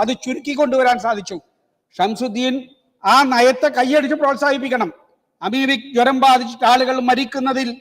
അത് ചുരുക്കി കൊണ്ടുവരാൻ സാധിച്ചു. ഷംസുദ്ദീൻ ആ നയത്തെ കൈയടിച്ച് പ്രോത്സാഹിപ്പിക്കണം. അമീബിക് ജ്വരം ബാധിച്ചിട്ട് ആളുകൾ മരിക്കുന്നതിൽ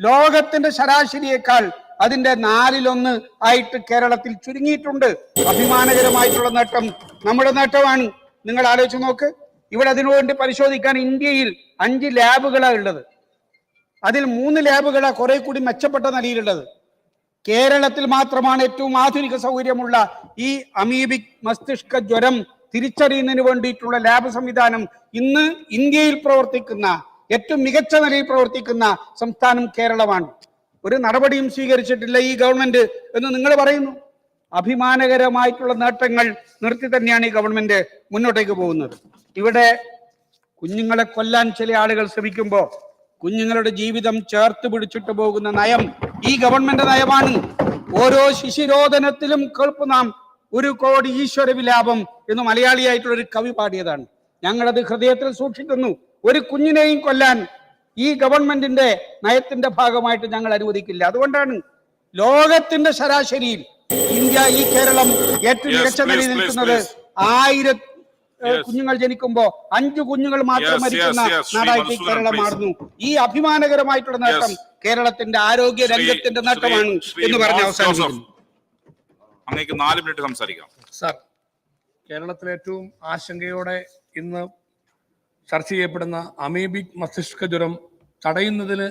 ലോകത്തിന്റെ ശരാശരിയേക്കാൾ അതിന്റെ നാലിലൊന്ന് ആയിട്ട് കേരളത്തിൽ ചുരുങ്ങിയിട്ടുണ്ട്. അഭിമാനകരമായിട്ടുള്ള നേട്ടം നമ്മുടെ നേട്ടമാണ്. നിങ്ങൾ ആലോചിച്ച് നോക്ക്. ഇവിടെ അതിനുവേണ്ടി പരിശോധിക്കാൻ ഇന്ത്യയിൽ അഞ്ച് ലാബുകളാണ് ഉള്ളത്. അതിൽ മൂന്ന് ലാബുകളാണ് കുറെ കൂടി മെച്ചപ്പെട്ട നിലയിലുള്ളത്. കേരളത്തിൽ മാത്രമാണ് ഏറ്റവും ആധുനിക സൗകര്യമുള്ള ഈ അമീബിക് മസ്തിഷ്ക ജ്വരം തിരിച്ചറിയുന്നതിന് വേണ്ടിയിട്ടുള്ള ലാബ് സംവിധാനം ഇന്ന് ഇന്ത്യയിൽ പ്രവർത്തിക്കുന്ന ഏറ്റവും മികച്ച നിലയിൽ പ്രവർത്തിക്കുന്ന സംസ്ഥാനം കേരളമാണ്. ഒരു നടപടിയും സ്വീകരിച്ചിട്ടില്ല ഈ ഗവൺമെന്റ് എന്ന് നിങ്ങൾ പറയുന്നു. അഭിമാനകരമായിട്ടുള്ള നേട്ടങ്ങൾ നിർത്തി തന്നെയാണ് ഈ ഗവൺമെന്റ് മുന്നോട്ടേക്ക് പോകുന്നത്. ഇവിടെ കുഞ്ഞുങ്ങളെ കൊല്ലാൻ ചില ആളുകൾ ശ്രമിക്കുമ്പോൾ കുഞ്ഞുങ്ങളുടെ ജീവിതം ചേർത്ത് പിടിച്ചിട്ട് പോകുന്ന നയം ഈ ഗവൺമെന്റ് നയമാണ്. ഓരോ ശിശിരോധനത്തിലും കേൾപ്പ് നാം ഒരു കോടി ഈശ്വര വിലാപം എന്ന് മലയാളിയായിട്ടുള്ള ഒരു കവി പാടിയതാണ് ഞങ്ങളത് ഹൃദയത്തിൽ സൂക്ഷിക്കുന്നു ഒരു കുഞ്ഞിനെയും കൊല്ലാൻ ഈ ഗവൺമെന്റിന്റെ നയത്തിന്റെ ഭാഗമായിട്ട് ഞങ്ങൾ അനുവദിക്കില്ല അതുകൊണ്ടാണ് ലോകത്തിന്റെ ശരാശരിയിൽ ഇന്ത്യ ഈ കേരളം ഏറ്റവും മികച്ച നിലയിൽ നിൽക്കുന്നത്. ആയിരം. കുഞ്ഞുങ്ങൾ ജനിക്കുമ്പോ അഞ്ചു കുഞ്ഞുങ്ങൾ മാത്രം മരിക്കുന്ന. നാടായിട്ട് ഈ കേരളം മാറുന്നു ഈ അഭിമാനകരമായിട്ടുള്ള നേട്ടം. കേരളത്തിന്റെ ആരോഗ്യ രംഗത്തിന്റെ നേട്ടമാണ് എന്ന് പറഞ്ഞ്. അവസാനിപ്പിക്കുന്നു അങ്ങേക്ക് നാല് മിനിറ്റ് സംസാരിക്കാം. സാർ. കേരളത്തിലെ ഏറ്റവും ആശങ്കയോടെ ഇന്ന് ചർച്ച ചെയ്യപ്പെടുന്ന അമീബിക് മസ്തിഷ്ക ജ്വരം തടയുന്നതിന്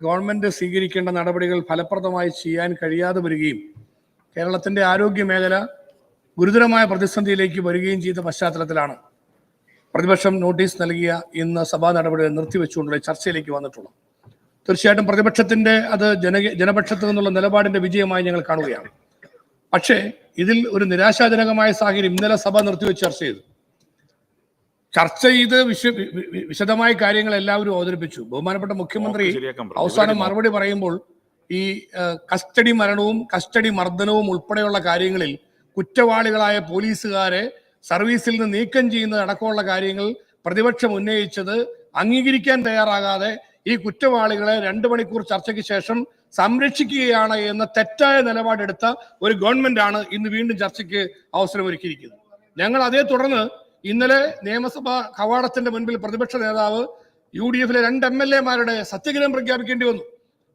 ഗവൺമെന്റ് സ്വീകരിക്കേണ്ട നടപടികൾ ഫലപ്രദമായി ചെയ്യാൻ കഴിയാതെ വരികയും കേരളത്തിന്റെ ആരോഗ്യ മേഖല ഗുരുതരമായ പ്രതിസന്ധിയിലേക്ക് വരികയും ചെയ്ത പശ്ചാത്തലത്തിലാണ് പ്രതിപക്ഷം നോട്ടീസ് നൽകിയ ഇന്ന് സഭാ നടപടികൾ നിർത്തിവെച്ചുകൊണ്ടുള്ള ചർച്ചയിലേക്ക് വന്നിട്ടുള്ളത്. തീർച്ചയായിട്ടും പ്രതിപക്ഷത്തിന്റെ അത് ജന ജനപക്ഷത്തു നിന്നുള്ള നിലപാടിന്റെ വിജയമായി ഞങ്ങൾ കാണുകയാണ്. പക്ഷേ ഇതിൽ ഒരു നിരാശാജനകമായ സാഹചര്യം ഇന്നലെ സഭ നിർത്തിവെച്ച് ചർച്ച ചെയ്തു. ചർച്ച ചെയ്ത് വിശ വിശദമായ കാര്യങ്ങൾ എല്ലാവരും അവതരിപ്പിച്ചു. ബഹുമാനപ്പെട്ട മുഖ്യമന്ത്രി അവസാനം മറുപടി പറയുമ്പോൾ ഈ കസ്റ്റഡി മരണവും കസ്റ്റഡി മർദ്ദനവും ഉൾപ്പെടെയുള്ള കാര്യങ്ങളിൽ കുറ്റവാളികളായ പോലീസുകാരെ സർവീസിൽ നിന്ന് നീക്കം ചെയ്യുന്നത് അടക്കമുള്ള കാര്യങ്ങൾ പ്രതിപക്ഷം ഉന്നയിച്ചത് അംഗീകരിക്കാൻ തയ്യാറാകാതെ ഈ കുറ്റവാളികളെ രണ്ടു മണിക്കൂർ ചർച്ചയ്ക്ക് ശേഷം സംരക്ഷിക്കുകയാണ് എന്ന തെറ്റായ നിലപാടെടുത്ത ഒരു ഗവൺമെന്റ് ആണ് ഇന്ന് വീണ്ടും ചർച്ചയ്ക്ക് അവസരമൊരുക്കിയിരിക്കുന്നത്. ഞങ്ങൾ അതേ തുടർന്ന് ഇന്നലെ നിയമസഭാ കവാടത്തിന്റെ മുൻപിൽ പ്രതിപക്ഷ നേതാവ് യു ഡി എഫിലെ രണ്ട് എം എൽ എമാരുടെ സത്യഗ്രഹം പ്രഖ്യാപിക്കേണ്ടി വന്നു.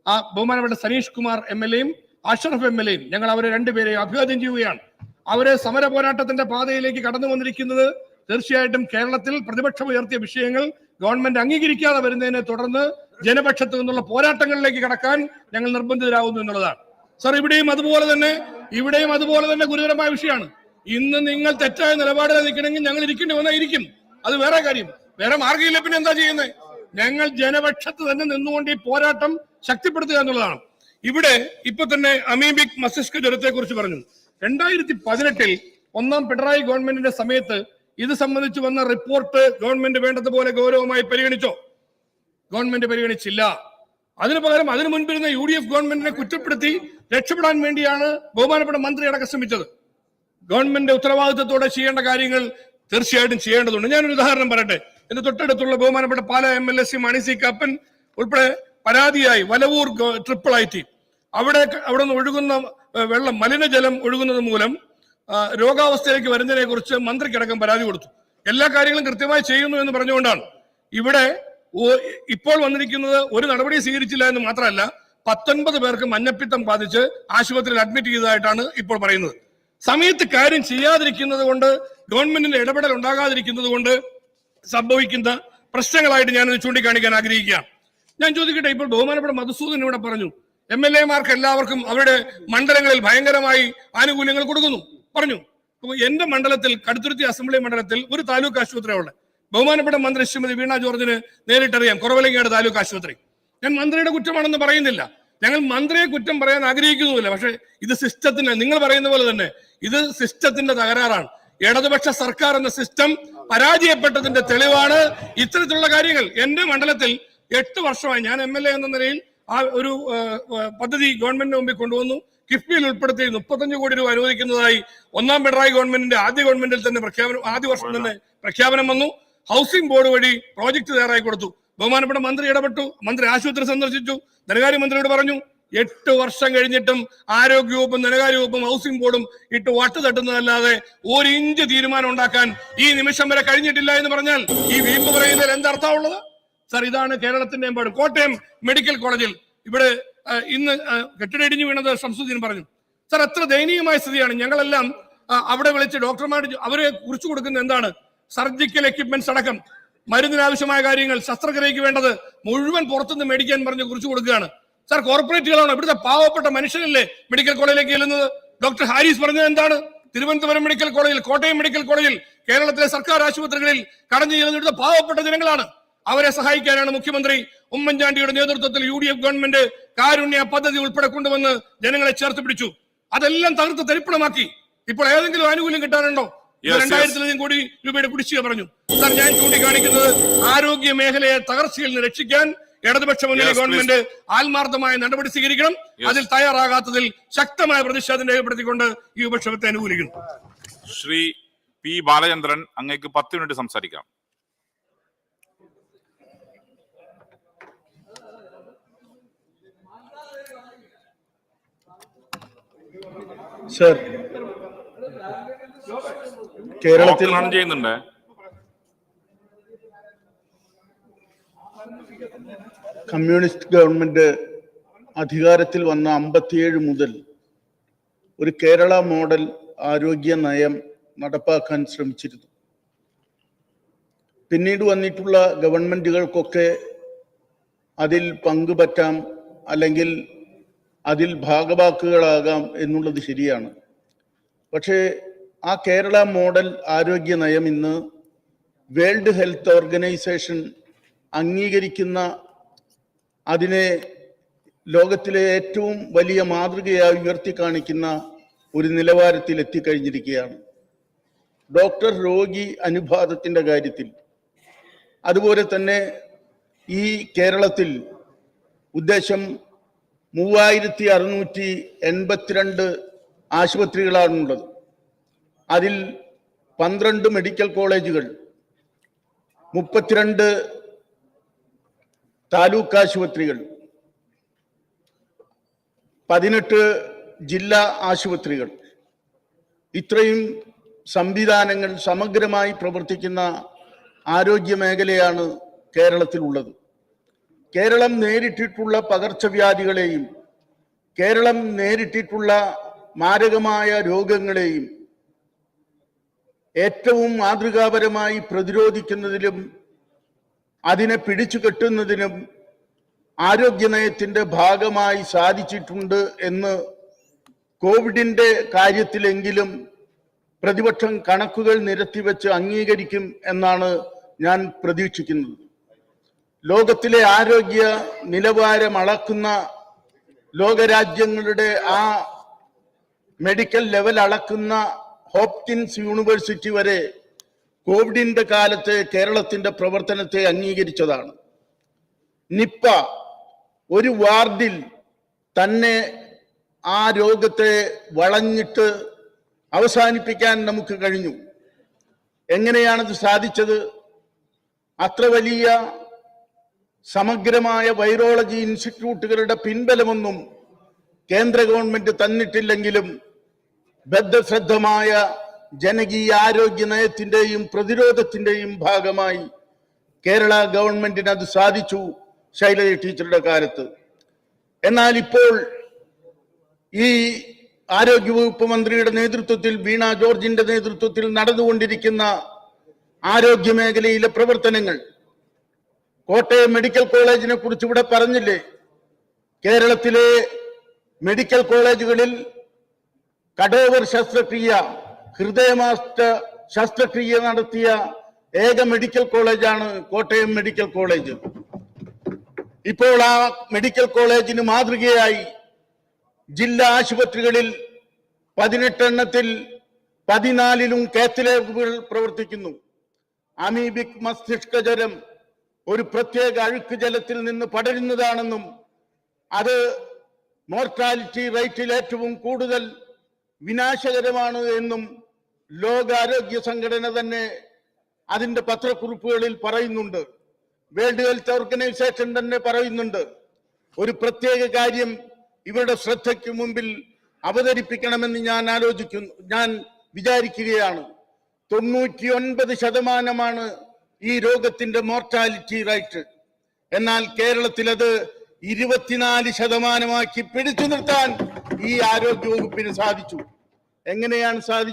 ആ ബഹുമാനപ്പെട്ട സനീഷ് കുമാർ എം എൽ എയും അഷറഫ് എം എൽ എയും ഞങ്ങൾ അവരെ രണ്ടുപേരെയും അഭിവാദ്യം ചെയ്യുകയാണ്. അവരെ സമര പോരാട്ടത്തിന്റെ പാതയിലേക്ക് കടന്നു വന്നിരിക്കുന്നത് തീർച്ചയായിട്ടും കേരളത്തിൽ പ്രതിപക്ഷം ഉയർത്തിയ വിഷയങ്ങൾ ഗവൺമെന്റ് അംഗീകരിക്കാതെ വരുന്നതിനെ തുടർന്ന് ജനപക്ഷത്ത് നിന്നുള്ള പോരാട്ടങ്ങളിലേക്ക് കടക്കാൻ ഞങ്ങൾ നിർബന്ധിതരാകുന്നു എന്നുള്ളതാണ്. സർ ഇവിടെയും അതുപോലെ തന്നെ ഇവിടെയും അതുപോലെ തന്നെ ഗുരുതരമായ വിഷയമാണ്. ഇന്ന് നിങ്ങൾ തെറ്റായ നിലപാടിൽ നിൽക്കണമെങ്കിൽ ഞങ്ങൾ ഇരിക്കേണ്ടി വന്നായിരിക്കും. അത് വേറെ കാര്യം. വേറെ മാർഗമില്ല പിന്നെ എന്താ ചെയ്യുന്നത് ഞങ്ങൾ ജനപക്ഷത്ത് തന്നെ നിന്നുകൊണ്ട് ഈ പോരാട്ടം ശക്തിപ്പെടുത്തുക എന്നുള്ളതാണ്. ഇവിടെ ഇപ്പൊ തന്നെ അമീബിക് മസ്തിഷ്ക ജ്വരത്തെ കുറിച്ച് പറഞ്ഞു. രണ്ടായിരത്തി പതിനെട്ടിൽ ഒന്നാം പിണറായി ഗവൺമെന്റിന്റെ സമയത്ത് ഇത് സംബന്ധിച്ച് വന്ന റിപ്പോർട്ട് ഗവൺമെന്റ് വേണ്ടതുപോലെ ഗൗരവമായി പരിഗണിച്ചോ? ഗവൺമെന്റ് പരിഗണിച്ചില്ല. അതിനു പകരം അതിനു മുൻപിരുന്ന യു ഡി എഫ് ഗവൺമെന്റിനെ കുറ്റപ്പെടുത്തി രക്ഷപ്പെടാൻ വേണ്ടിയാണ് ബഹുമാനപ്പെട്ട മന്ത്രി അടക്കം ശ്രമിച്ചത്. ഗവൺമെന്റ് ഉത്തരവാദിത്തത്തോടെ ചെയ്യേണ്ട കാര്യങ്ങൾ തീർച്ചയായിട്ടും ചെയ്യേണ്ടതുണ്ട്. ഞാനൊരു ഉദാഹരണം പറയട്ടെ. എന്റെ തൊട്ടടുത്തുള്ള ബഹുമാനപ്പെട്ട Pala M L S C Mani C Kappan ഉൾപ്പെടെ പരാതിയായി വലവൂർ ട്രിപ്പിൾ ഐ ടി അവിടെ അവിടെ നിന്ന് ഒഴുകുന്ന വെള്ളം മലിനജലം ഒഴുകുന്നത് മൂലം രോഗാവസ്ഥയിലേക്ക് വരുന്നതിനെ കുറിച്ച് മന്ത്രിക്കടക്കം പരാതി കൊടുത്തു. എല്ലാ കാര്യങ്ങളും കൃത്യമായി ചെയ്യുന്നു എന്ന് പറഞ്ഞുകൊണ്ടാണ്. ഇവിടെ ഇപ്പോൾ വന്നിരിക്കുന്നത് ഒരു നടപടി സ്വീകരിച്ചില്ല എന്ന് മാത്രമല്ല പത്തൊൻപത് പേർക്ക് മഞ്ഞപ്പിത്തം ബാധിച്ച് ആശുപത്രിയിൽ അഡ്മിറ്റ് ചെയ്തതായിട്ടാണ് ഇപ്പോൾ പറയുന്നത്. സമയത്ത് കാര്യം ചെയ്യാതിരിക്കുന്നത് കൊണ്ട് ഗവൺമെന്റിന്റെ ഇടപെടൽ ഉണ്ടാകാതിരിക്കുന്നത് കൊണ്ട് സംഭവിക്കുന്ന പ്രശ്നങ്ങളായിട്ട് ഞാനത് ചൂണ്ടിക്കാണിക്കാൻ ആഗ്രഹിക്കുകയാണ്. ഞാൻ ചോദിക്കട്ടെ ഇപ്പോൾ ബഹുമാനപ്പെട്ട മധുസൂദൻ ഇവിടെ പറഞ്ഞു എം എൽ എമാർക്ക് എല്ലാവർക്കും അവരുടെ മണ്ഡലങ്ങളിൽ ഭയങ്കരമായി ആനുകൂല്യങ്ങൾ കൊടുക്കുന്നു. പറഞ്ഞു. എന്റെ മണ്ഡലത്തിൽ കടുത്തുരുത്തി അസംബ്ലി മണ്ഡലത്തിൽ ഒരു താലൂക്ക് ആശുപത്രിയാണ് ബഹുമാനപ്പെട്ട മന്ത്രി ശ്രീമതി വീണ ജോർജിന് നേരിട്ടറിയാം കുറവലങ്ങാട് താലൂക്ക് ആശുപത്രി. ഞാൻ മന്ത്രിയുടെ കുറ്റമാണെന്ന് പറയുന്നില്ല. ഞങ്ങൾ മന്ത്രിയെ കുറ്റം പറയാൻ ആഗ്രഹിക്കുന്നുമില്ല. പക്ഷേ ഇത് സിസ്റ്റത്തിന് നിങ്ങൾ പറയുന്ന പോലെ തന്നെ ഇത് സിസ്റ്റത്തിന്റെ തകരാറാണ്. ഇടതുപക്ഷ സർക്കാർ എന്ന സിസ്റ്റം പരാജയപ്പെട്ടതിന്റെ തെളിവാണ് ഇത്തരത്തിലുള്ള കാര്യങ്ങൾ. എന്റെ മണ്ഡലത്തിൽ എട്ട് വർഷമായി ഞാൻ എം എന്ന നിലയിൽ ആ ഒരു പദ്ധതി ഗവൺമെന്റിന് മുമ്പിൽ കൊണ്ടുവന്നു. കിഫ്ബിയിൽ ഉൾപ്പെടുത്തി മുപ്പത്തഞ്ച് കോടി രൂപ അനുവദിക്കുന്നതായി ഒന്നാം പിണറായി ഗവൺമെന്റിന്റെ ആദ്യ ഗവൺമെന്റിൽ തന്നെ പ്രഖ്യാപനം ആദ്യ വർഷം തന്നെ പ്രഖ്യാപനം വന്നു. ഹൗസിംഗ് ബോർഡ് വഴി പ്രോജക്ട് തയ്യാറായി കൊടുത്തു. ബഹുമാനപ്പെട്ട മന്ത്രി ഇടപെട്ടു. മന്ത്രി ആശുപത്രി സന്ദർശിച്ചു. ധനകാര്യമന്ത്രിയോട് പറഞ്ഞു എട്ട് വർഷം കഴിഞ്ഞിട്ടും ആരോഗ്യവകുപ്പും ധനകാര്യ വകുപ്പും ഹൗസിംഗ് ബോർഡും ഇട്ട് വട്ട് തട്ടുന്നതല്ലാതെ ഒരു ഇഞ്ച് തീരുമാനം ഉണ്ടാക്കാൻ ഈ നിമിഷം വരെ കഴിഞ്ഞിട്ടില്ല എന്ന് പറഞ്ഞാൽ ഈ വീമ്പ് പറയുന്നതിൽ എന്തർത്ഥമുള്ളത് സർ ഇതാണ് കേരളത്തിന്റെ എമ്പാട് കോട്ടയം മെഡിക്കൽ കോളേജിൽ ഇവിടെ ഇന്ന് കെട്ടിടയിടിഞ്ഞു വീണത് ഷംസുദ്ദീൻ പറഞ്ഞു. സർ എത്ര ദയനീയമായ സ്ഥിതിയാണ്. ഞങ്ങളെല്ലാം അവിടെ വിളിച്ച് ഡോക്ടർമാർ അവരെ കുറിച്ചു കൊടുക്കുന്നത് എന്താണ്? സർജിക്കൽ എക്യുപ്മെന്റ്സ് അടക്കം. മരുന്നിനാവശ്യമായ കാര്യങ്ങൾ ശസ്ത്രക്രിയക്ക് വേണ്ടത് മുഴുവൻ പുറത്തുനിന്ന് മേടിക്കാൻ പറഞ്ഞ് കുറിച്ചു കൊടുക്കുകയാണ്. സർ കോർപ്പറേറ്റുകളാണ്? ഇവിടുത്തെ പാവപ്പെട്ട മനുഷ്യരല്ലേ മെഡിക്കൽ കോളേജിലേക്ക് ചെല്ലുന്നത്? ഡോക്ടർ ഹാരിസ് പറഞ്ഞത് എന്താണ്? തിരുവനന്തപുരം മെഡിക്കൽ കോളേജിൽ കോട്ടയം മെഡിക്കൽ കോളേജിൽ കേരളത്തിലെ സർക്കാർ ആശുപത്രികളിൽ കടന്നു ചെല്ലുന്ന ഇവിടുത്തെ പാവപ്പെട്ട ജനങ്ങളാണ്. അവരെ സഹായിക്കാനാണ് മുഖ്യമന്ത്രി ഉമ്മൻചാണ്ടിയുടെ നേതൃത്വത്തിൽ U D F government Karunya പദ്ധതി ഉൾപ്പെടെ കൊണ്ടുവന്ന് ജനങ്ങളെ ചേർത്ത് പിടിച്ചു. അതെല്ലാം തകർത്ത് തരിപ്പണമാക്കി. ഇപ്പോൾ ഏതെങ്കിലും ആനുകൂല്യം കിട്ടാനുണ്ടോ. രണ്ടായിരത്തിലധികം കോടി രൂപയുടെ കുടിശ്ശിക പറഞ്ഞു. സാർ ഞാൻ ചൂണ്ടിക്കാണിക്കുന്നത് ആരോഗ്യ മേഖലയെ തകർച്ചയിൽ നിന്ന് രക്ഷിക്കാൻ ഇടതുപക്ഷ മുന്നണി ഗവൺമെന്റ് ആത്മാർത്ഥമായ നടപടി സ്വീകരിക്കണം. അതിൽ തയ്യാറാകാത്തതിൽ ശക്തമായ പ്രതിഷേധം രേഖപ്പെടുത്തിക്കൊണ്ട് ഈ ഉപക്ഷേപത്തെ അനുകൂലിക്കുന്നു. ശ്രീ പി ബാലചന്ദ്രൻ അങ്ങേക്ക് പത്ത് മിനിറ്റ് സംസാരിക്കാം. സർ കേരളത്തിൽ റൺ ചെയ്യുന്നുണ്ട്. കമ്മ്യൂണിസ്റ്റ് ഗവൺമെന്റ് അധികാരത്തിൽ വന്ന അമ്പത്തിയേഴ് മുതൽ ഒരു കേരള മോഡൽ ആരോഗ്യ നയം നടപ്പാക്കാൻ ശ്രമിച്ചിരുന്നു. പിന്നീട് വന്നിട്ടുള്ള ഗവൺമെന്റുകൾക്കൊക്കെ അതിൽ പങ്കുപറ്റാം അല്ലെങ്കിൽ അതിൽ ഭാഗവാക്കുകളാകാം എന്നുള്ളത് ശരിയാണ്. പക്ഷേ ആ കേരള മോഡൽ ആരോഗ്യ നയം ഇന്ന് വേൾഡ് ഹെൽത്ത് ഓർഗനൈസേഷൻ അംഗീകരിക്കുന്ന അതിനെ ലോകത്തിലെ ഏറ്റവും വലിയ മാതൃകയായി ഉയർത്തി കാണിക്കുന്ന ഒരു നിലവാരത്തിൽ എത്തിക്കഴിഞ്ഞിരിക്കുകയാണ്. ഡോക്ടർ രോഗി അനുപാതത്തിന്റെ കാര്യത്തിൽ. അതുപോലെ തന്നെ ഈ കേരളത്തിൽ ഉദ്ദേശം മൂവായിരത്തി അറുന്നൂറ്റി എൺപത്തിരണ്ട് ആശുപത്രികളാണുള്ളത്. അതിൽ പന്ത്രണ്ട് മെഡിക്കൽ കോളേജുകൾ മുപ്പത്തിരണ്ട് താലൂക്ക് ആശുപത്രികൾ പതിനെട്ട് ജില്ലാ ആശുപത്രികൾ. ഇത്രയും സംവിധാനങ്ങൾ സമഗ്രമായി പ്രവർത്തിക്കുന്ന ആരോഗ്യ മേഖലയാണ് കേരളത്തിലുള്ളത്. കേരളം നേരിട്ടിട്ടുള്ള പകർച്ചവ്യാധികളെയും കേരളം നേരിട്ടിട്ടുള്ള മാരകമായ രോഗങ്ങളെയും ഏറ്റവും മാതൃകാപരമായി പ്രതിരോധിക്കുന്നതിലും അതിനെ പിടിച്ചു കെട്ടുന്നതിനും ആരോഗ്യ നയത്തിന്റെ ഭാഗമായി സാധിച്ചിട്ടുണ്ട് എന്ന് കോവിഡിന്റെ കാര്യത്തിലെങ്കിലും പ്രതിപക്ഷം കണക്കുകൾ നിരത്തിവെച്ച് അംഗീകരിക്കും എന്നാണ് ഞാൻ പ്രതീക്ഷിക്കുന്നത്. ലോകത്തിലെ ആരോഗ്യ നിലവാരം അളക്കുന്ന ലോകരാജ്യങ്ങളുടെ ആ മെഡിക്കൽ ലെവൽ അളക്കുന്ന ഹോപ്കിൻസ് യൂണിവേഴ്സിറ്റി വരെ കോവിഡിന്റെ കാലത്തെ കേരളത്തിന്റെ പ്രവർത്തനത്തെ അംഗീകരിച്ചതാണ്. നിപ്പ ഒരു വാർഡിൽ തന്നെ ആ രോഗത്തെ വളഞ്ഞിട്ട് അവസാനിപ്പിക്കാൻ നമുക്ക് കഴിഞ്ഞു. എങ്ങനെയാണത് സാധിച്ചത്? അത്ര വലിയ സമഗ്രമായ വൈറോളജി ഇൻസ്റ്റിറ്റ്യൂട്ടുകളുടെ പിൻബലമൊന്നും കേന്ദ്ര ഗവൺമെന്റ് തന്നിട്ടില്ലെങ്കിലും ബദ്ധശ്രദ്ധമായ ജനകീയ ആരോഗ്യ നയത്തിന്റെയും പ്രതിരോധത്തിന്റെയും ഭാഗമായി കേരള ഗവൺമെന്റിന് അത് സാധിച്ചു ശൈലജ ടീച്ചറുടെ കാലത്ത്. എന്നാൽ ഇപ്പോൾ ഈ ആരോഗ്യവകുപ്പ് മന്ത്രിയുടെ നേതൃത്വത്തിൽ വീണ ജോർജിന്റെ നേതൃത്വത്തിൽ നടന്നുകൊണ്ടിരിക്കുന്ന ആരോഗ്യ മേഖലയിലെ പ്രവർത്തനങ്ങൾ കോട്ടയം മെഡിക്കൽ കോളേജിനെ കുറിച്ച് ഇവിടെ പറഞ്ഞില്ലേ? കേരളത്തിലെ മെഡിക്കൽ കോളേജുകളിൽ കടോവർ ശസ്ത്രക്രിയ ഹൃദയമാസ്റ്റ ശസ്ത്രക്രിയ നടത്തിയ ഏക മെഡിക്കൽ കോളേജാണ് കോട്ടയം മെഡിക്കൽ കോളേജ്. ഇപ്പോൾ ആ മെഡിക്കൽ കോളേജിന് മാതൃകയായി ജില്ലാ ആശുപത്രികളിൽ പതിനെട്ടെണ്ണത്തിൽ പതിനാലിലും കാത്തലാബുകൾ പ്രവർത്തിക്കുന്നു. അമീബിക് മസ്തിഷ്ക ജ്വരം ഒരു പ്രത്യേക അഴുക്ക് ജലത്തിൽ നിന്ന് പടരുന്നതാണെന്നും അത് മോർട്ടാലിറ്റി റേറ്റിൽ ഏറ്റവും കൂടുതൽ വിനാശകരമാണ് എന്നും ലോകാരോഗ്യ സംഘടന തന്നെ അതിന്റെ പത്രക്കുറിപ്പുകളിൽ പറയുന്നുണ്ട്. വേൾഡ് ഹെൽത്ത് ഓർഗനൈസേഷൻ തന്നെ പറയുന്നുണ്ട്. ഒരു പ്രത്യേക കാര്യം ഇവരുടെ ശ്രദ്ധയ്ക്ക് മുമ്പിൽ അവതരിപ്പിക്കണമെന്ന് ഞാൻ ആലോചിക്കുന്നു ഞാൻ വിചാരിക്കുകയാണ്. തൊണ്ണൂറ്റിയൊൻപത് ശതമാനമാണ് ഈ രോഗത്തിന്റെ മോർട്ടാലിറ്റി റേറ്റ്. എന്നാൽ കേരളത്തിൽ അത് ഇരുപത്തിനാല് ശതമാനമാക്കി പിടിച്ചു നിർത്താൻ ഈ ആരോഗ്യ വകുപ്പിന് സാധിച്ചു. എങ്ങനെയാണ് സാധിച്ചത്